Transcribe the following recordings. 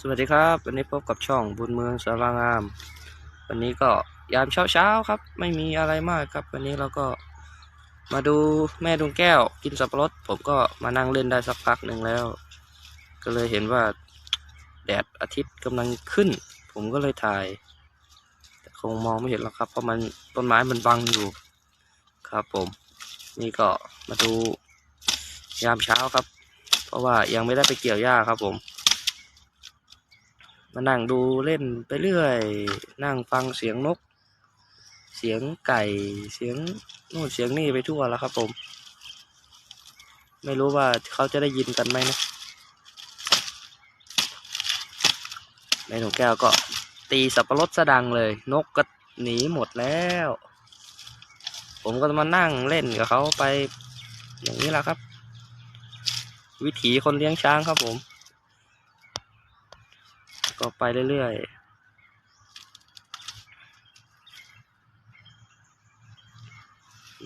สวัสดีครับ วันนี้พบกับช่องบุญเมืองสารางาม วันนี้ก็ยามเช้าๆครับ ไม่มีอะไรมากครับ วันนี้เราก็มาดูแม่ดวงแก้ว กินสับปะรดผมก็มานั่งเล่นได้สักพักหนึ่งแล้ว ก็เลยเห็นว่าแดดอาทิตย์กำลังขึ้น ผมก็เลยถ่าย แต่คงมองไม่เห็นหรอกครับ เพราะมันต้นไม้มันบังอยู่ครับผม นี่ก็มาดูยามเช้าครับ เพราะว่ายังไม่ได้ไปเกี่ยวหญ้าครับผม มานั่งดูเล่นไปเรื่อย นั่งฟังเสียงนก เสียงไก่เสียงนู่นเสียงนี่ไปทั่วแล้วครับผม ไม่รู้ว่าเขาจะได้ยินกันไหมนะแม่หนูแก้วก็ตีสับปะรดสะดังเลย นกก็หนีหมดแล้ว ผมก็มานั่งเล่นกับเขาไปอย่างนี้แหละครับ วิถีคนเลี้ยงช้างครับผม ก็ไปเรื่อยๆ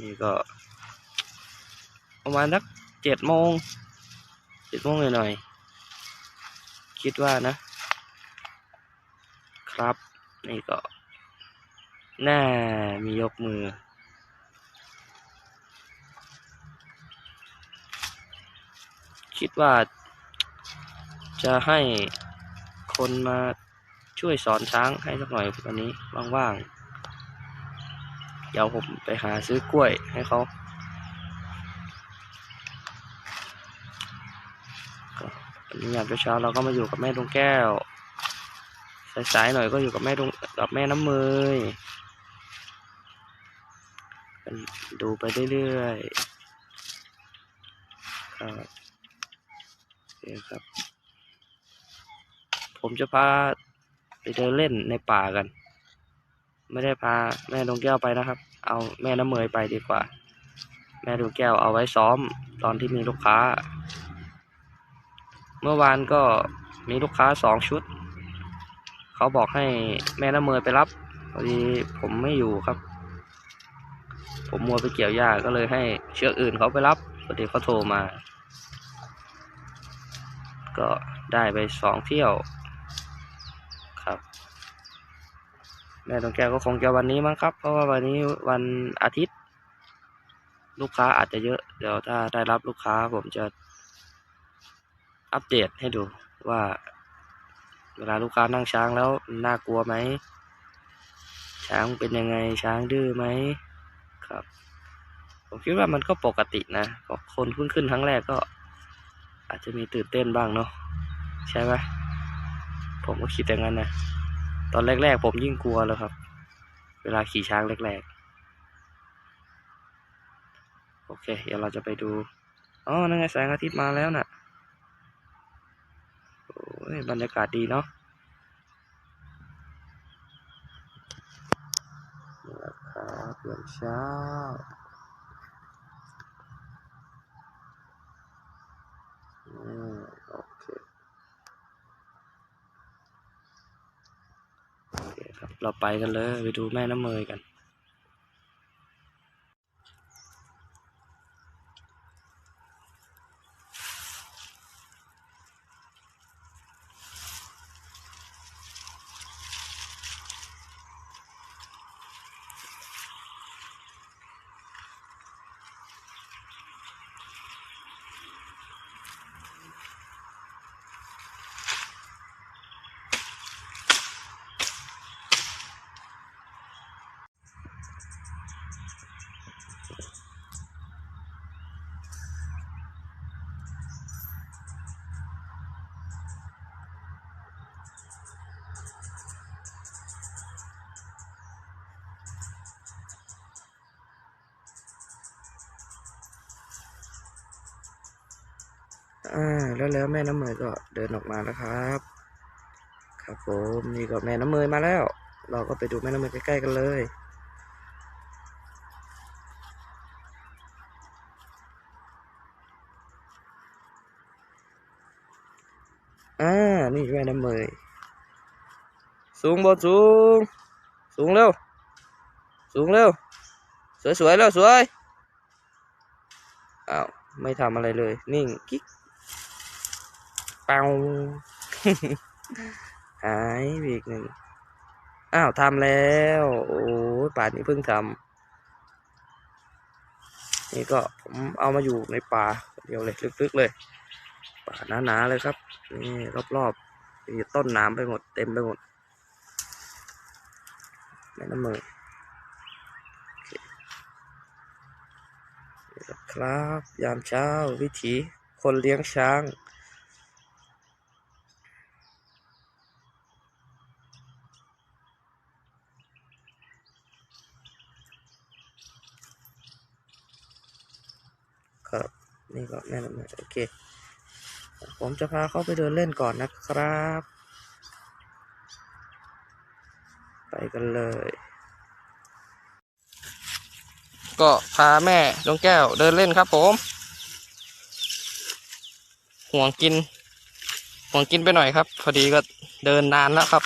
นี่ก็ประมาณสักเจ็ดโมงเจ็ดโมงหน่อยๆคิดว่านะ ครับ นี่ก็น่ามียกมือ คิดว่าจะให้ คนมาช่วยสอนช้างให้สักหน่อยวันนี้ว่างๆ เดี๋ยวผมไปหาซื้อกล้วยให้เขาก็วันนี้ยามเช้าๆเราก็มาอยู่กับแม่ดวงแก้ว สายๆหน่อยก็อยู่กับแม่ดวงกับแม่น้ำเมยดูไปเรื่อยๆครับโอเคครับ ผมจะพาไปเดินเล่นในป่ากัน ไม่ได้พาแม่ดวงแก้วไปนะครับ เอาแม่น้ำเมยไปดีกว่า แม่ดวงแก้วเอาไว้ซ้อมตอนที่มีลูกค้า เมื่อวานก็มีลูกค้าสองชุด เขาบอกให้แม่น้ำเมยไปรับพอดีผมไม่อยู่ครับ ผมมัวไปเกี่ยวหญ้าก็เลยให้เชือกอื่นเขาไปรับพอดีเขาโทรมา ก็ได้ไปสองเที่ยว ครับ แม่ตองแก้วก็คงจะวันนี้มั้งครับ เพราะว่าวันนี้วันอาทิตย์ ลูกค้าอาจจะเยอะ เดี๋ยวถ้าได้รับลูกค้าผมจะอัปเดตให้ดูว่า เวลาลูกค้านั่งช้างแล้วน่ากลัวไหม ช้างเป็นยังไงช้างดื้อไหมครับ ผมคิดว่ามันก็ปกตินะคนขึ้นขึ้นครั้งแรกก็ อาจจะมีตื่นเต้นบ้างเนาะใช่ไหมผมก็คิดอย่างนั้นนะ ตอนแรกๆ ผมยิ่งกลัวเลยครับ เวลาขี่ช้างแรกๆ โอเค เดี๋ยวเราจะไปดู อ๋อ นั่นไงแสงอาทิตย์มาแล้วน่ะ โอ้ย บรรยากาศดีเนาะนี่แหละครับยามเช้าโอเคโอเรับ เราไปกันเลย ไปดูแม่น้ำเมยกัน อ่า แล้วแล้วแม่น้ำเมยก็เดินออกมาแล้วครับ ครับผมนี่ก็แม่น้ำเมยมาแล้ว เราก็ไปดูแม่น้ำเมยใกล้ๆกันเลยอ่า นี่แม่น้ำเมย สูงบนสูง สูงเร็ว สูงเร็ว สวยๆแล้วสวย อ้าว ไม่ทำอะไรเลย นิ่ง กิ๊ก เปาหายไปอีกหนึ่งอ้าวทำแล้ว โอ้ยป่านนี้เพิ่งทำนี่ก็ผมเอามาอยู่ในป่าเดียวเลยลึกๆเลย ป่าหนาๆเลยครับ นี่รอบๆมีต้นน้ำไปหมดเต็มไปหมดแม่น้ำมือโอเคนี่แหละครับ ยามเช้าวิถีคนเลี้ยงช้าง นี่ก็แม่น้ำโอเค ผมจะพาเขาไปเดินเล่นก่อนนะครับ ไปกันเลย ก็พาแม่ดวงแก้วเดินเล่นครับผม ห่วงกิน ห่วงกินไปหน่อยครับ พอดีก็เดินนานแล้วครับ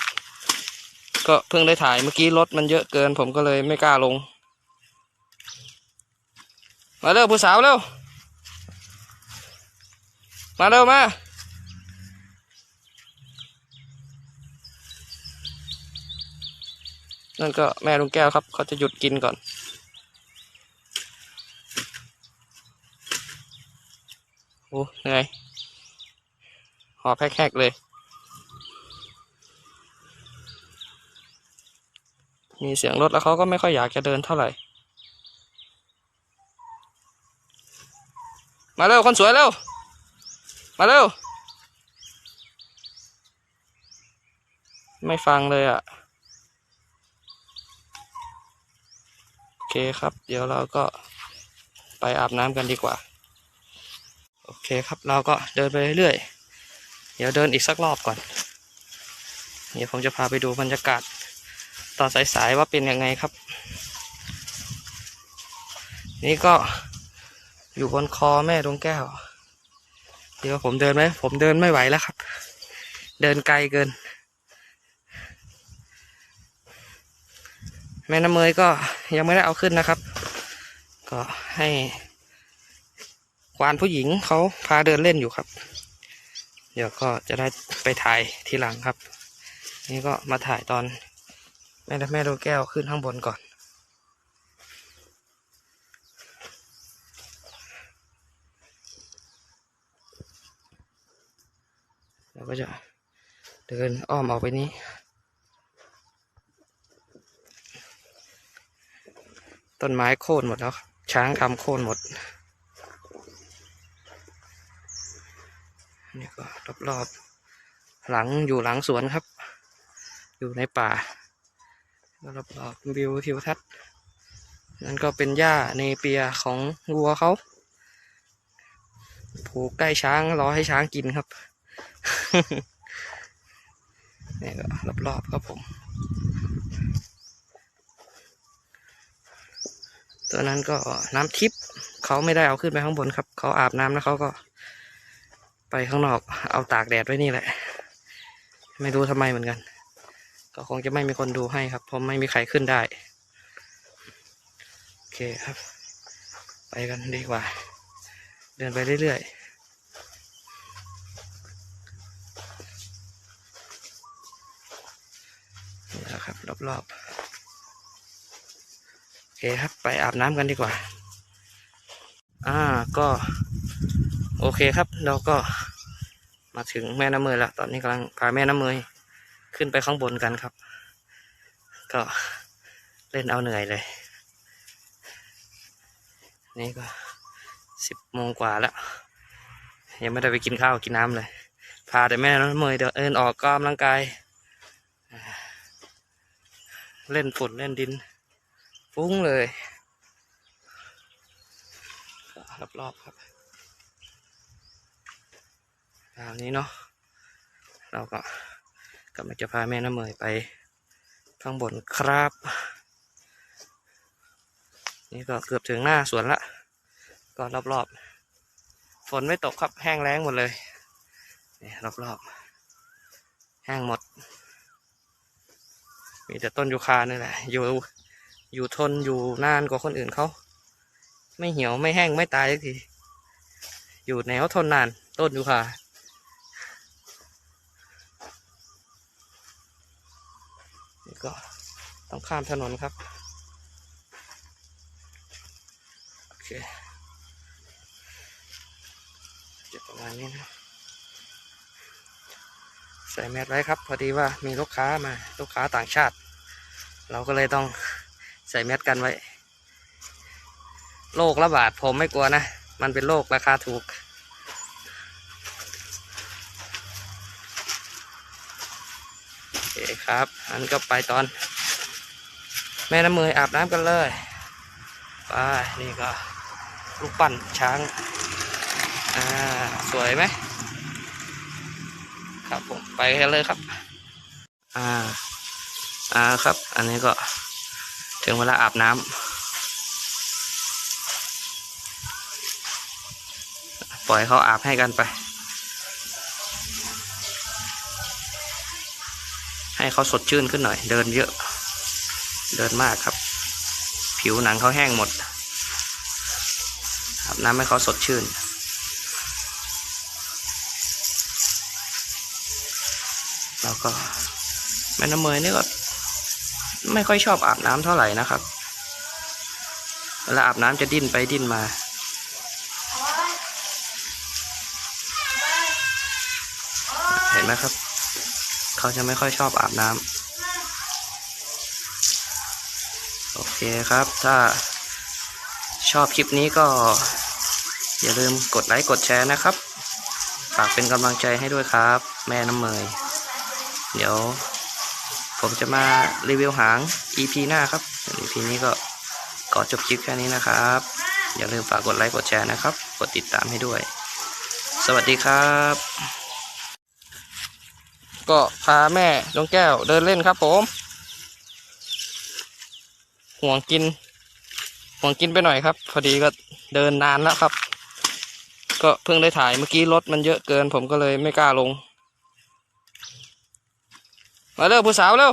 ก็เพิ่งได้ถ่ายเมื่อกี้รถมันเยอะเกิน ผมก็เลยไม่กล้าลง มาเร็วผู้สาวเร็ว มาเร็วมานั่นก็แม่ลุงแก้วครับ เขาจะหยุดกินก่อน โอ้เหนื่อยหอบแฮกๆเลย มีเสียงรถแล้วเขาก็ไม่ค่อยอยากจะเดินเท่าไหร่ มาเร็ว คนสวยเร็ว มาเร็ว ไม่ฟังเลยอะ โอเคครับ เดี๋ยวเราก็ไปอาบน้ำกันดีกว่า โอเคครับเราก็เดินไปเรื่อยๆ เดี๋ยวเดินอีกสักรอบก่อน เดี๋ยวผมจะพาไปดูบรรยากาศตอนสายๆว่าเป็นยังไงครับ นี่ก็อยู่บนคอแม่ดวงแก้ว เดี๋ยวผมเดินไหมผมเดินไม่ไหวแล้วครับ เดินไกลเกิน แม่น้ำเมยก็ยังไม่ได้เอาขึ้นนะครับ ก็ให้ควานผู้หญิงเขาพาเดินเล่นอยู่ครับ เดี๋ยวก็จะได้ไปถ่ายทีหลังครับ นี่ก็มาถ่ายตอนแม่แม่ดวงแก้วขึ้นข้างบนก่อน เราก็จะเดินอ้อมออกไปนี้ ต้นไม้โค่นหมดแล้ว ช้างทำโค่นหมดนี่ก็รอบๆหลังอยู่หลังสวนครับ อยู่ในป่าก็รอบๆวิวทิวทัศน์นั่นก็เป็นหญ้าเนเปียของวัวเขาผูกใกล้ช้างรอให้ช้างกินครับ นี่ก็รอบๆครับผม ตัวนั้นก็น้ำทิพย์เขาไม่ได้เอาขึ้นไปข้างบนครับ เขาอาบน้ำแล้วเขาก็ ไปข้างนอก เอาตากแดดไว้นี่แหละ ไม่รู้ทำไมเหมือนกัน ก็คงจะไม่มีคนดูให้ครับ เพราะไม่มีใครขึ้นได้ โอเคครับ ไปกันดีกว่า เดินไปเรื่อยๆนี่แหละค รอบๆโอเคครับไปอาบน้ำกันดีกว่า อ่าก็ โอเคครับ เราก็มาถึงแม่น้ำเมยแล้ว ตอนนี้กำลังพาแม่น้ำเมยขึ้นไปข้างบนกันครับ ก็เล่นเอาเหนื่อยเลย นี่ก็สิบโมงกว่าแล้ว ยังไม่ได้ไปกินข้าวกินน้ำเลย พาแต่แม่น้ำเมยเดินออกกำลังกาย เล่นฝนเล่นดิน ฟุ้งเลยรอบๆครับตามนี้เนาะเราก็กำลังจะพาแม่น้ำเมยไปข้างบนครับ นี่ก็เกือบถึงหน้าสวนละ ก็รอบๆ ฝนไม่ตกครับแห้งแล้งหมดเลย นี่รอบๆ แห้งหมด มีแต่ต้นยูคานี่แหละอยู่อยู่ทนอยู่นานกว่าคนอื่นเขา ไม่เหี่ยวไม่แห้งไม่ตายสักที อยู่แนวทนนานต้นยูคาก็ต้องข้ามถนนครับ โอเคจะประมาณนี้นะ ใส่แมสไว้ครับ พอดีว่ามีลูกค้ามาลูกค้าต่างชาติ เราก็เลยต้องใส่แมสกันไว้โรคระบาดผมไม่กลัวนะ มันเป็นโรคราคาถูก โอเคครับอันก็ไปตอน แม่น้ำมืออาบน้ำกันเลยไปนี่ก็ลูกปั่นช้าง อ่า สวยไหม ครับ ผมไปกันเลยครับ อ่า อ่าครับ อันนี้ก็ถึงเวลาอาบน้ำปล่อยเขาอาบให้กันไป ให้เขาสดชื่นขึ้นหน่อย เดินเยอะ เดินมากครับ ผิวหนังเขาแห้งหมดอาบน้ำให้เขาสดชื่น แล้วก็แม่น้ำเมยนี่ก็ไม่ค่อยชอบอาบน้ำเท่าไหร่นะครับ เวลาอาบน้ำจะดิ้นไปดิ้นมา เห็นไหมครับ เขาจะไม่ค่อยชอบอาบน้ำโอเคครับ ถ้าชอบคลิปนี้ก็ อย่าลืมกดไลค์กดแชร์นะครับ ฝากเป็นกำลังใจให้ด้วยครับ แม่น้ำเมย เดี๋ยว ผมจะมารีวิวหาง EP หน้าครับ EP นี้ก็ขอจบคลิปแค่นี้นะครับ อย่าลืมฝากกดไลค์กดแชร์นะครับ กดติดตามให้ด้วย สวัสดีครับ ก็พาแม่ดวงแก้วเดินเล่นครับผม ห่วงกิน ห่วงกินไปหน่อยครับ พอดีก็เดินนานแล้วครับ ก็เพิ่งได้ถ่ายเมื่อกี้รถมันเยอะเกิน ผมก็เลยไม่กล้าลง มาเร็วผู้สาวเร็ว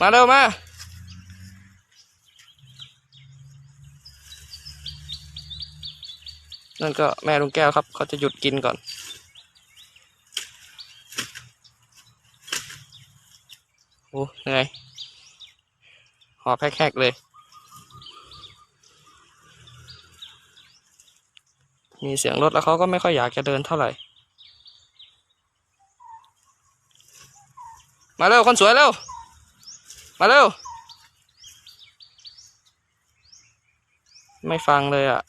มาเร็วมา นั่นก็แม่ลุงแก้วครับ เขาจะหยุดกินก่อน โอ้เหนื่อยหอบแฮกๆเลย มีเสียงรถแล้วเขาก็ไม่ค่อยอยากจะเดินเท่าไหร่ มาเร็วคนสวยเร็ว มาเร็ว ไม่ฟังเลยอะ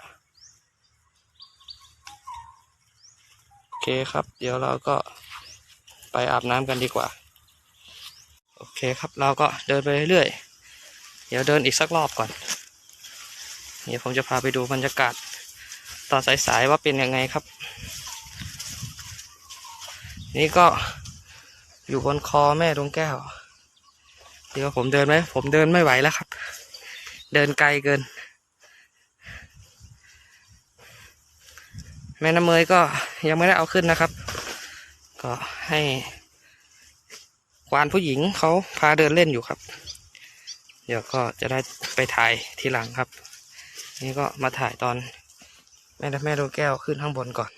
โอเคครับ เดี๋ยวเราก็ไปอาบน้ำกันดีกว่า โอเคครับเราก็เดินไปเรื่อยๆ เดี๋ยวเดินอีกสักรอบก่อน เดี๋ยวผมจะพาไปดูบรรยากาศตอนสายๆว่าเป็นยังไงครับ นี่ก็ อยู่บนคอแม่ดวงแก้วเดี๋ยวผมเดินไหมผมเดินไม่ไหวแล้วครับ เดินไกลเกิน แม่น้ำเมยก็ยังไม่ได้เอาขึ้นนะครับ ก็ให้ควานผู้หญิงเขาพาเดินเล่นอยู่ครับ เดี๋ยวก็จะได้ไปถ่ายทีหลังครับ นี่ก็มาถ่ายตอนแม่แม่ดวงแก้วขึ้นข้างบนก่อน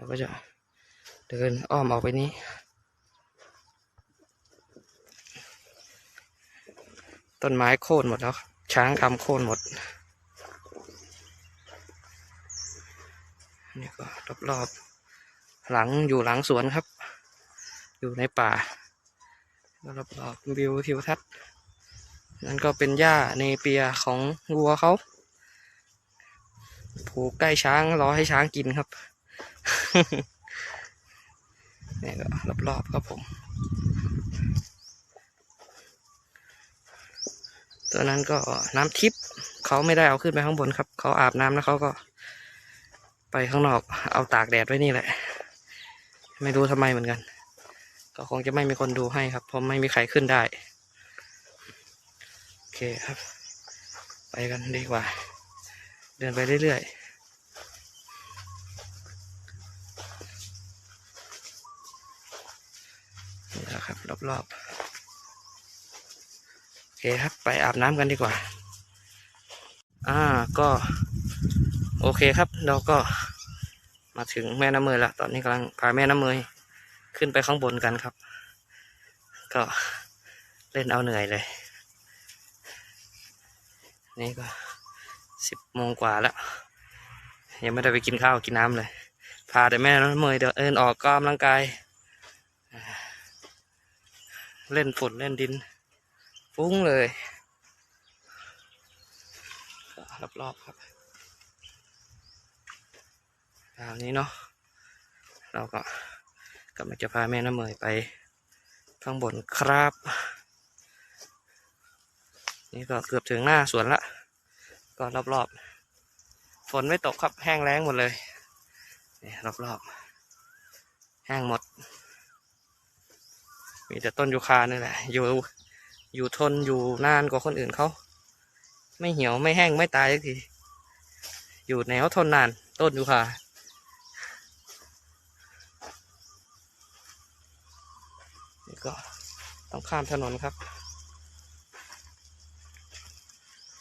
เราก็จะเดินอ้อมออกไปนี้ ต้นไม้โค่นหมดแล้ว ช้างทำโค่นหมดนี่ก็รอบๆหลังอยู่หลังสวนครับ อยู่ในป่าแล้วรอบๆวิวทิวทัศน์นั่นก็เป็นหญ้าเนเปียของวัวเขาผูกใกล้ช้างรอให้ช้างกินครับ นี่ก็รอบๆครับผม ตัวนั้นก็น้ำทิพย์เขาไม่ได้เอาขึ้นไปข้างบนครับ เขาอาบน้ำแล้วเขาก็ ไปข้างนอกเอาตากแดดไว้นี่แหละ ไม่รู้ทำไมเหมือนกัน ก็คงจะไม่มีคนดูให้ครับ เพราะไม่มีใครขึ้นได้ โอเคครับ ไปกันดีกว่า เดินไปเรื่อยๆนี่แหละค รอบๆโอเคครับไปอาบน้ำกันดีกว่า อ่าก็ โอเคครับ เราก็มาถึงแม่น้ำเมยแล้วตอนนี้กำลังพาแม่น้ำเมยขึ้นไปข้างบนกันครับ ก็เล่นเอาเหนื่อยเลย นี่ก็สิบโมงกว่าแล้ว ยังไม่ได้ไปกินข้าวกินน้ำเลย พาแต่แม่น้ำเมยเดินเอินออกกำลังกาย เล่นฝนเล่นดิน ฟุ้งเลยรอบๆครับคราวนี้เนาะเราก็กำลังจะพาแม่น้ำเมยไปข้างบนครับ นี่ก็เกือบถึงหน้าสวนละ ก็รอบๆ ฝนไม่ตกครับแห้งแล้งหมดเลยนี่รอบๆ แห้งหมด มีแต่ต้นยูคานี่แหละ อยู่ อยู่ทนอยู่นานกว่าคนอื่นเขา ไม่เหี่ยวไม่แห้งไม่ตายสักที อยู่แนวทนนาน ต้นยูคาก็ต้องข้ามถนนครับ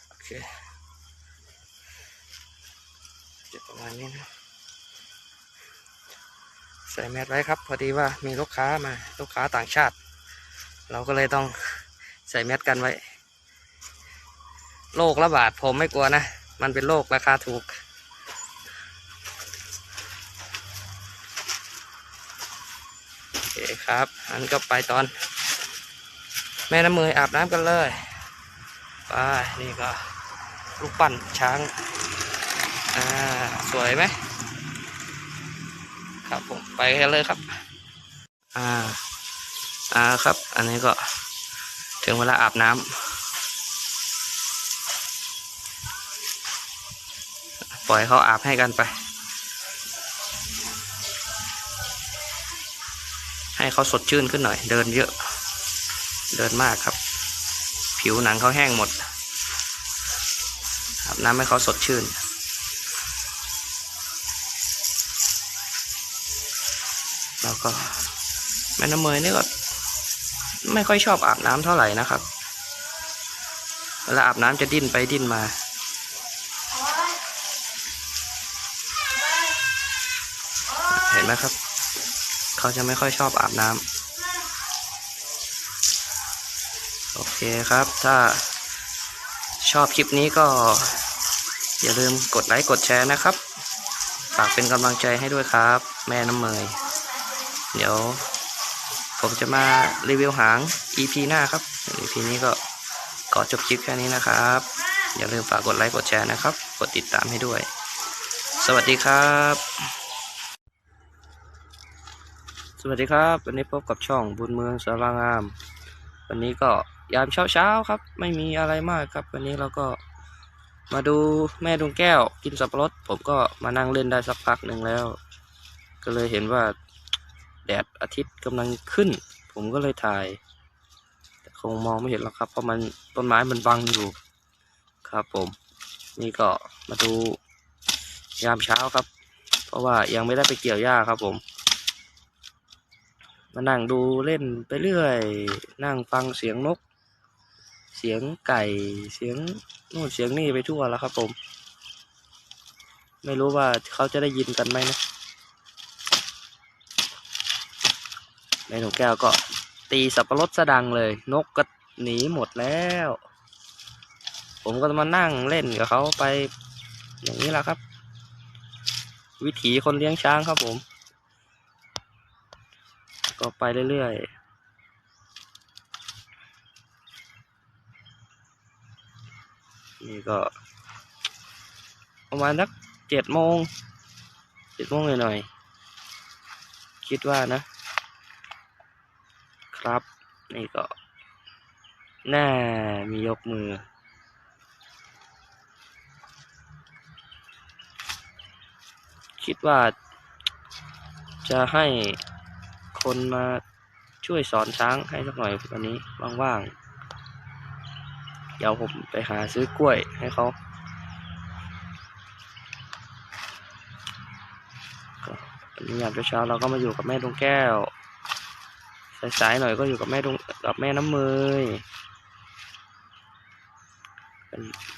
โอเคจะประมาณนี้นะ ใส่แมสไว้ครับ พอดีว่ามีลูกค้ามาลูกค้าต่างชาติ เราก็เลยต้องใส่แมสกันไว้โรคระบาดผมไม่กลัวนะ มันเป็นโรคราคาถูก โอเคครับ อันก็ไปตอน แม่น้ำมืออาบน้ำกันเลยไปนี่ก็ลูกปั้นช้าง อ่า สวยไหม ครับผมไปกันเลยครับ อ่า อ่าครับ อันนี้ก็ถึงเวลาอาบน้ำปล่อยเขาอาบให้กันไป ให้เขาสดชื่นขึ้นหน่อย เดินเยอะ เดินมากครับ ผิวหนังเขาแห้งหมดอาบน้ำให้เขาสดชื่น แล้วก็แม่น้ำเมยนี่ก็ไม่ค่อยชอบอาบน้ำเท่าไหร่นะครับเวลาอาบน้ำจะดิ้นไปดิ้นมา เห็นไหมครับ เขาจะไม่ค่อยชอบอาบน้ำโอเคครับ ถ้าชอบคลิปนี้ก็ อย่าลืมกดไลค์กดแชร์นะครับ ฝากเป็นกำลังใจให้ด้วยครับ แม่น้ำเมย เดี๋ยว ผมจะมารีวิวหาง EP หน้าครับ EP นี้ก็ขอจบคลิปแค่นี้นะครับ อย่าลืมฝากกดไลค์กดแชร์นะครับ กดติดตามให้ด้วย สวัสดีครับ สวัสดีครับ วันนี้พบกับช่องบุญเมืองสารางาม วันนี้ก็ยามเช้าๆครับ ไม่มีอะไรมากครับ วันนี้เราก็มาดูแม่ดวงแก้วกินสับปะรดผมก็มานั่งเล่นได้สักพักหนึ่งแล้ว ก็เลยเห็นว่า แดดอาทิตย์กำลังขึ้น ผมก็เลยถ่าย แต่คงมองไม่เห็นหรอกครับ เพราะมันต้นไม้มันบังอยู่ ครับผม นี่ก็มาดูยามเช้าครับ เพราะว่ายังไม่ได้ไปเกี่ยวหญ้าครับผม มานั่งดูเล่นไปเรื่อย นั่งฟังเสียงนก เสียงไก่ เสียงนู่นเสียงนี่ไปทั่วแล้วครับผม ไม่รู้ว่าเขาจะได้ยินกันไหมนะ แม่หนูแก้วก็ตีสับปะรดสะดังเลย นกก็หนีหมดแล้ว ผมก็มานั่งเล่นกับเขาไปอย่างนี้แหละครับ วิถีคนเลี้ยงช้างครับผม ก็ไปเรื่อยๆ นี่ก็ ประมาณสักเจ็ดโมงเจ็ดโมงหน่อยๆ คิดว่านะ ครับ นี่ก็แน่มียกมือ คิดว่า จะให้คนมาช่วยสอนช้างให้สักหน่อยวันนี้ว่างๆ เดี๋ยวผมไปหาซื้อกล้วยให้เขาก็วันนี้ยามเช้าๆเราก็มาอยู่กับแม่ดวงแก้ว สายๆหน่อยก็อยู่กับแม่ดงกับแม่น้ำเมย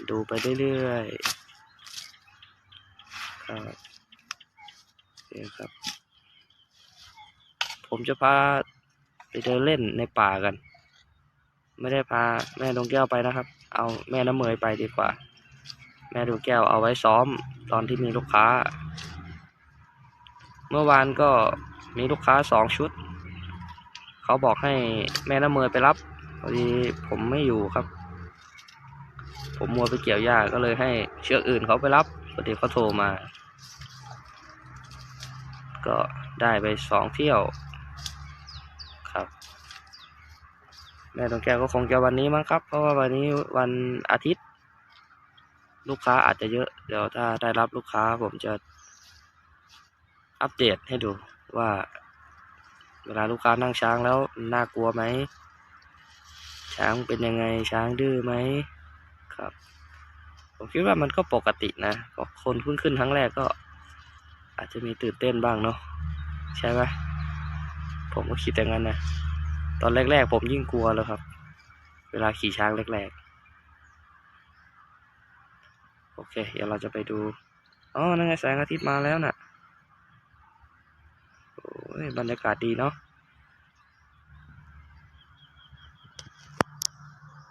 ดูไปเรื่อยครับโอเคครับ ผมจะพาไปเดินเล่นในป่ากัน ไม่ได้พาแม่ดวงแก้วไปนะครับ เอาแม่น้ำเมยไปดีกว่า แม่ดวงแก้วเอาไว้ซ้อมตอนที่มีลูกค้า เมื่อวานก็มีลูกค้าสองชุด เขาบอกให้แม่น้ำเมยไปรับพอดีผมไม่อยู่ครับ ผมมัวไปเกี่ยวหญ้าก็เลยให้เชือกอื่นเขาไปรับพอดีเขาโทรมา ก็ได้ไปสองเที่ยวครับ แม่ตองแก้วก็คงจะวันนี้มั้งครับ เพราะว่าวันนี้วันอาทิตย์ ลูกค้าอาจจะเยอะ เดี๋ยวถ้าได้รับลูกค้าผมจะอัปเดตให้ดูว่า เวลาลูกค้านั่งช้างแล้วน่ากลัวไหม ช้างเป็นยังไงช้างดื้อไหมครับ ผมคิดว่ามันก็ปกตินะก็คนเพิ่งขึ้นครั้งแรกก็ อาจจะมีตื่นเต้นบ้างเนาะใช่ไหมผมก็คิดอย่างนั้นนะตอนแรกๆผมยิ่งกลัวเลยครับ เวลาขี่ช้างแรกๆโอเค เดี๋ยวเราจะไปดูอ๋อนั่นไงแสงอาทิตย์มาแล้วน่ะ บรรยากาศดีเนาะ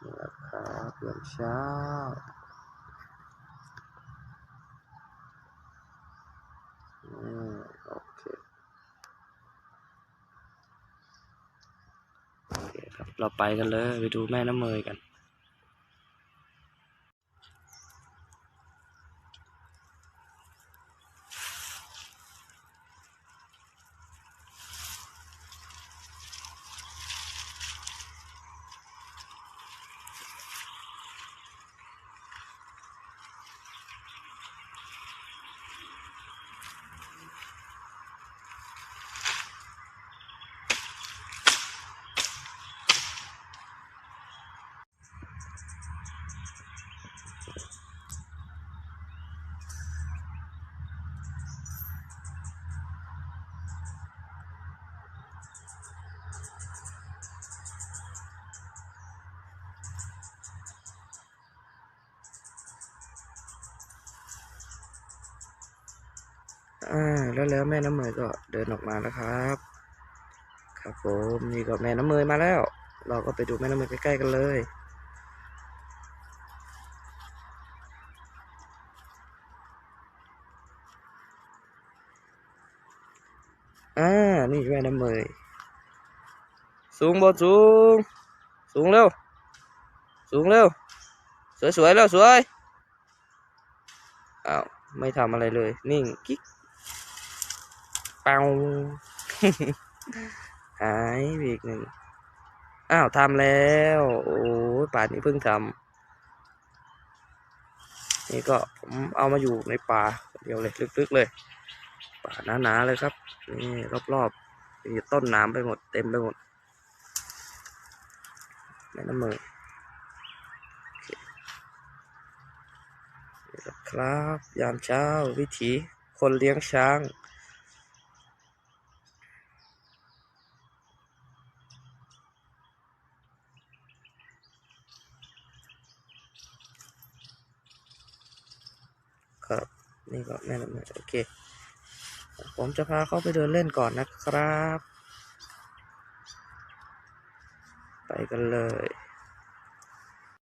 นี่ละครับยามเช้าอืมโอเคโอเคครับ เราไปกันเลย ไปดูแม่น้ำเมยกัน อ่า แล้วแล้วแม่น้ำเมยก็เดินออกมาแล้วครับ ครับผมนี่ก็แม่น้ำเมยมาแล้ว เราก็ไปดูแม่น้ำเมยใกล้ๆกันเลยอ่า นี่แม่น้ำเมยสูงบนสูง สูงเร็ว สูงเร็ว สวยๆเร็วสวยอ้าว ไม่ทำอะไรเลย นิ่ง กิ๊ก ปาหายไปอีกหนึ่งอ้าวทำแล้ว โอ้ยป่านนี้เพิ่งทำนี่ก็ผมเอามาอยู่ในป่าเดียวเลยลึกๆเลย ป่าหนาๆเลยครับ นี่รอบๆมีต้นน้ำไปหมดเต็มไปหมดแม่น้ำมือโอเคนี่แหละครับ ยามเช้าวิถีคนเลี้ยงช้าง ครับนี่ก็แม่น้ำมือโอเค ผมจะพาเข้าไปเดินเล่นก่อนนะครับ ไปกันเลย